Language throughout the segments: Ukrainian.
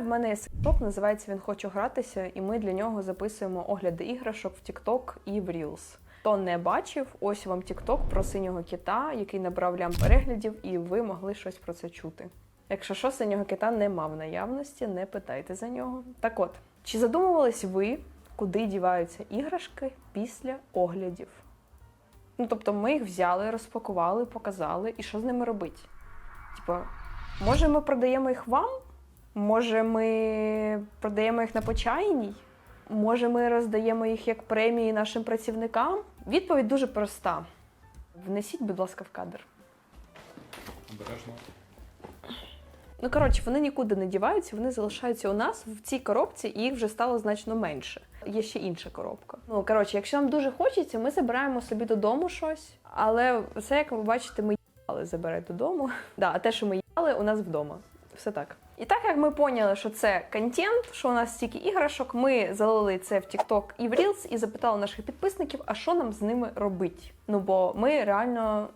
в мене є сектоп, називається Він хочу гратися, і ми для нього записуємо огляди іграшок в TikTok і в Reels. Хто не бачив, ось вам TikTok про синього кита, який набрав лям переглядів, і ви могли щось про це чути. Якщо що, синього кита нема в наявності, не питайте за нього. Так от, чи задумувались ви, куди діваються іграшки після оглядів? Ну, тобто, ми їх взяли, розпакували, показали, і що з ними робити? Типа, може, ми продаємо їх вам? Може, ми продаємо їх на почайній? Може, ми роздаємо їх як премії нашим працівникам? Відповідь дуже проста. Внесіть, будь ласка, в кадр. Обережно. Ну, коротше, вони нікуди не діваються, вони залишаються у нас в цій коробці, і їх вже стало значно менше. Є ще інша коробка. Ну, коротше, якщо нам дуже хочеться, ми забираємо собі додому щось. Але це, як ви бачите, ми їли забирати додому. Да, а те, що ми їли, у нас вдома. Все так. І так як ми поняли, що це контент, що у нас стільки іграшок, ми залили це в TikTok і в Reels і запитали наших підписників, а що нам з ними робити. Ну бо ми реально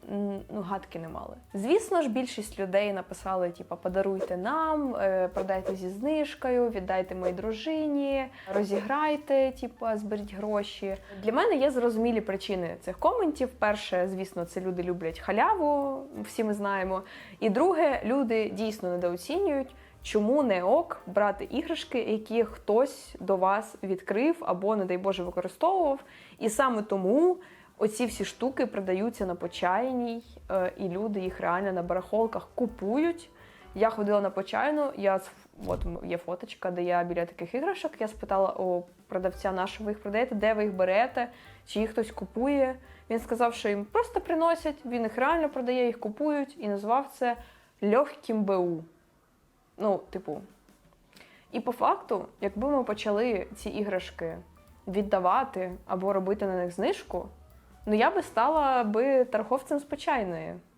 ну, гадки не мали. Звісно ж, більшість людей написали: типа, подаруйте нам, е, продайте зі знижкою, віддайте моїй дружині, розіграйте, типа, зберіть гроші. Для мене є зрозумілі причини цих коментів. Перше, звісно, це люди люблять халяву, всі ми знаємо. І друге, люди дійсно недооцінюють. Чому не ок брати іграшки, які хтось до вас відкрив або, не дай Боже, використовував. І саме тому оці всі штуки продаються на почайній, е, і люди їх реально на барахолках купують. Я ходила на почайну, я от є фоточка, де я біля таких іграшок. Я спитала у продавця, на що ви їх продаєте, де ви їх берете, чи їх хтось купує. Він сказав, що їм просто приносять, він їх реально продає, їх купують, і назвав це легким БУ. Ну, типу. І по факту, якби ми почали ці іграшки віддавати або робити на них знижку, ну я би стала би торговцем з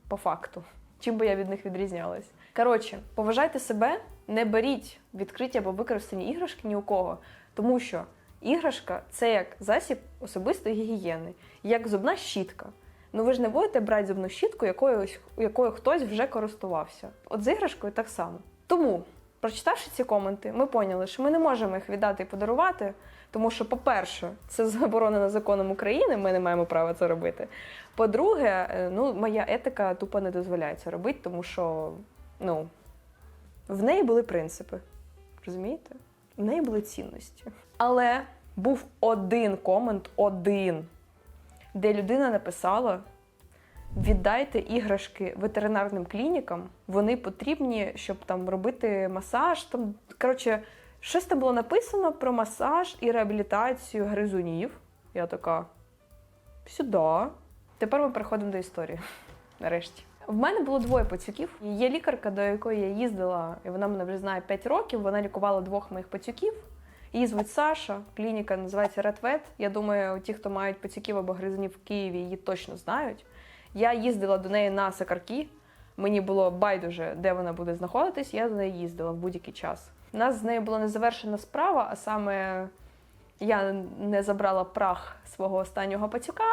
по факту. Чим би я від них відрізнялась. Коротше, поважайте себе, не беріть відкриті або використані іграшки ні у кого, тому що іграшка це як засіб особистої гігієни, як зубна щітка. Ну ви ж не будете брати зубну щітку, якою, якою хтось вже користувався. От з іграшкою так само. Тому, прочитавши ці коменти, ми поняли, що ми не можемо їх віддати і подарувати, тому що, по-перше, це заборонено законом України, ми не маємо права це робити. По-друге, е, ну, моя етика тупо не дозволяє це робити, тому що ну, в неї були принципи. Розумієте? В неї були цінності. Але був один комент, один, де людина написала: віддайте іграшки ветеринарним клінікам, вони потрібні, щоб там робити масаж. Там, коротше, щось там було написано про масаж і реабілітацію гризунів. Я така. Сюди. Тепер ми переходимо до історії. Нарешті. В мене було двоє пацюків. Є лікарка, до якої я їздила, і вона мене вже знає 5 років. Вона лікувала двох моїх пацюків. Її звуть Саша. Клініка називається Редвет. Я думаю, ті, хто мають пацюків або гризунів в Києві, її точно знають. Я їздила до неї на сакарки. Мені було байдуже, де вона буде знаходитись. Я до неї їздила в будь-який час. У нас з нею була незавершена справа, а саме я не забрала прах свого останнього пацюка.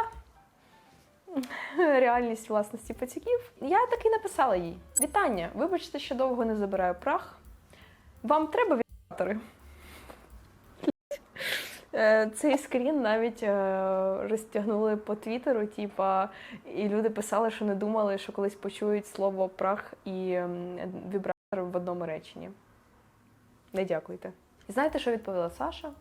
Реальність власності пацюків. Я так і написала їй: Вітання! Вибачте, що довго не забираю прах. Вам треба вібратори? Е, Цей скрін навіть е, розтягнули по твіттеру, типа, і люди писали, що не думали, що колись почують слово прах і вібратор в одному реченні. Не дякуйте. І знаєте, що відповіла Саша?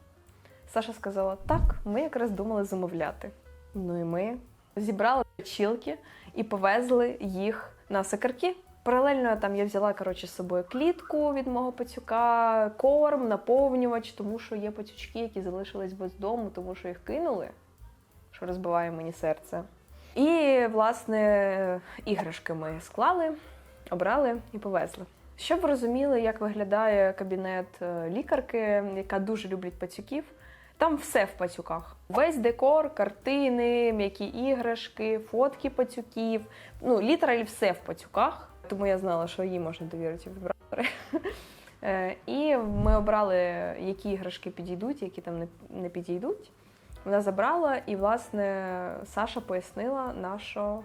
Саша сказала: так, ми якраз думали замовляти. Ну і ми зібрали чілки і повезли їх на сакарки. Паралельно там я взяла коротше, з собою клітку від мого пацюка, корм, наповнювач, тому що є пацючки, які залишились без дому, тому що їх кинули, що розбиває мені серце. І, власне, іграшки ми склали, обрали і повезли. Щоб ви розуміли, як виглядає кабінет е, лікарки, яка дуже любить пацюків, там все в пацюках. Весь декор, картини, м'які іграшки, фотки пацюків. Ну, літералі все в пацюках. Тому я знала, що їй можна довірити вібратори. Е, І ми обрали, які іграшки підійдуть, які там не, не підійдуть. Вона забрала, і, власне, Саша пояснила, на що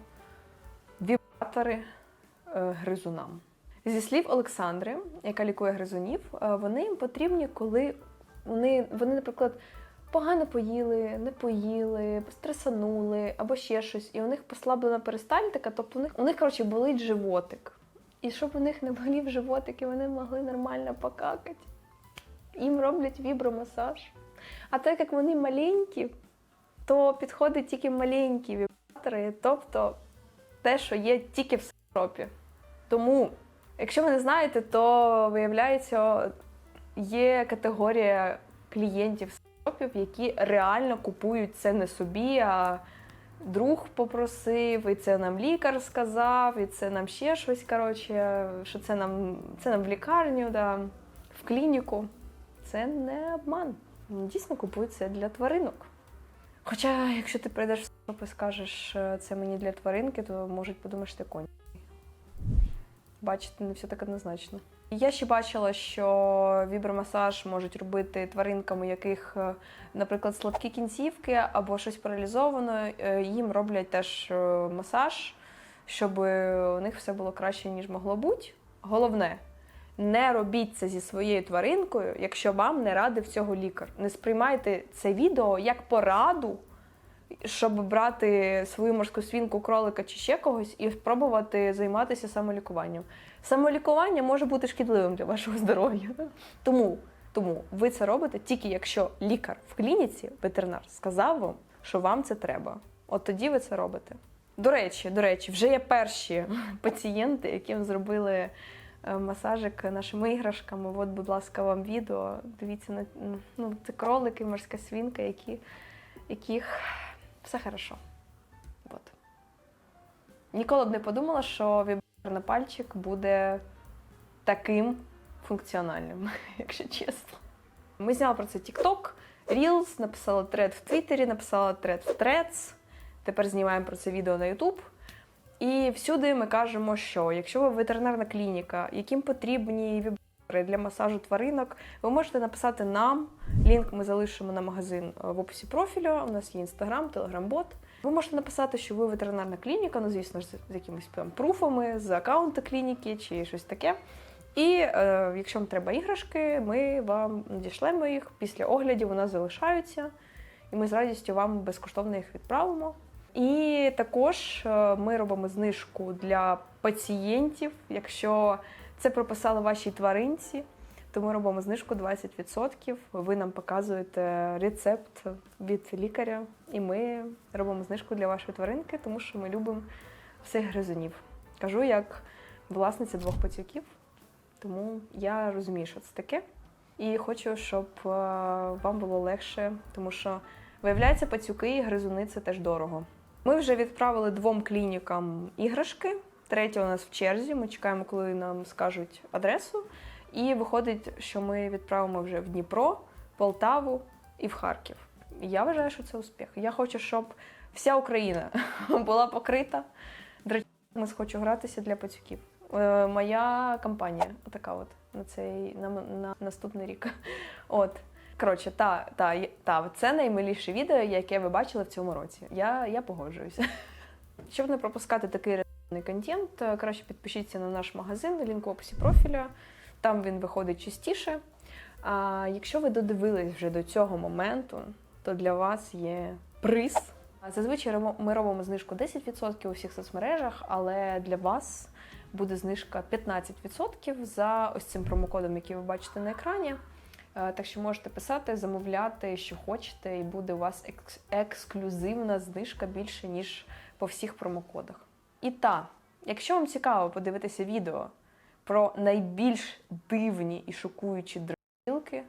вібратори е, гризунам. Зі слів Олександри, яка лікує гризунів, е, вони їм потрібні, коли вони, вони, наприклад, погано поїли, не поїли, стресанули або ще щось, і у них послаблена перистальтика, тобто у них, у них коротше, болить животик. І щоб у них не болів животик, і вони могли нормально покакати, їм роблять вібромасаж. А так як вони маленькі, то підходить тільки маленькі вібратори, тобто те, що є тільки в Європі. Тому, якщо ви не знаєте, то виявляється, є категорія клієнтів які реально купують це не собі, а друг попросив, і це нам лікар сказав, і це нам ще щось. Коротше, що це нам, це нам в лікарню, да, в клініку. Це не обман. Дійсно купують це для тваринок. Хоча, якщо ти прийдеш в і скажеш, «Е, це мені для тваринки, то можуть подумати, що ти конь. Бачите, не все так однозначно. Я ще бачила, що вібромасаж можуть робити тваринкам, у яких, е, наприклад, слабкі кінцівки або щось паралізовано. е, Їм роблять теж е, масаж, щоб у них все було краще, ніж могло бути. Головне, не робіть це зі своєю тваринкою, якщо вам не радив цього лікар. Не сприймайте це відео як пораду, щоб брати свою морську свінку, кролика чи ще когось і спробувати займатися самолікуванням. Самолікування може бути шкідливим для вашого здоров'я. Тому, тому ви це робите тільки якщо лікар в клініці, ветеринар, сказав вам, що вам це треба. От тоді ви це робите. До речі, до речі, вже є перші пацієнти, яким зробили е, масажик нашими іграшками. От, будь ласка, вам відео. Дивіться на ну, це кролики, морська свінка, які, яких все хорошо. От. Ніколи б не подумала, що пальчик буде таким функціональним, якщо чесно. Ми зняли про це TikTok, Reels, написала тред в Твіттері, написала тред в Threads. Тепер знімаємо про це відео на YouTube. І всюди ми кажемо, що якщо ви ветеринарна клініка, яким потрібні вібратори для масажу тваринок, ви можете написати нам. Лінк ми залишимо на магазин е, в описі профілю. У нас є інстаграм, телеграм-бот. Ви можете написати, що ви ветеринарна клініка, ну звісно ж, з якимись там пруфами, з аккаунту клініки чи щось таке. І е, якщо вам треба іграшки, ми вам надішлемо їх. Після оглядів у нас залишаються, і ми з радістю вам безкоштовно їх відправимо. І також е, ми робимо знижку для пацієнтів, якщо це прописали вашій тваринці, то ми робимо знижку 20%. Ви нам показуєте рецепт від лікаря, і ми робимо знижку для вашої тваринки, тому що ми любимо всіх гризунів. Кажу як власниця двох пацюків, тому я розумію, що це таке. І хочу, щоб е, вам було легше, тому що виявляється, пацюки і гризуни це теж дорого. Ми вже відправили двом клінікам іграшки. Третя у нас в черзі. Ми чекаємо, коли нам скажуть адресу. І виходить, що ми відправимо вже в Дніпро, Полтаву і в Харків. Я вважаю, що це успіх. Я хочу, щоб вся Україна була покрита. Ми хочу гратися для пацюків. Е, моя кампанія така от на цей на, на наступний рік. От. Коротше, та, та, та, це наймиліше відео, яке ви бачили в цьому році. Я, я погоджуюся. Щоб не пропускати такий контент, е, краще підпишіться на наш магазин, лінк в описі профіля. Там він виходить частіше. А якщо ви додивились вже до цього моменту, то для вас є приз. Зазвичай ми робимо знижку 10% у всіх соцмережах, але для вас буде знижка 15% за ось цим промокодом, який ви бачите на екрані. Е, Так що можете писати, замовляти, що хочете, і буде у вас екс- ексклюзивна знижка більше, ніж по всіх промокодах. І та, якщо вам цікаво подивитися відео про найбільш дивні і шокуючі дрочилки,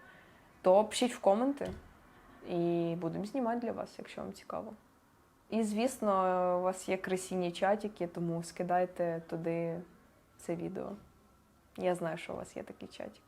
то пишіть в коменти і будемо знімати для вас, якщо вам цікаво. І, звісно, у вас є красінні чатики, тому скидайте туди це відео. Я знаю, що у вас є такий чатик.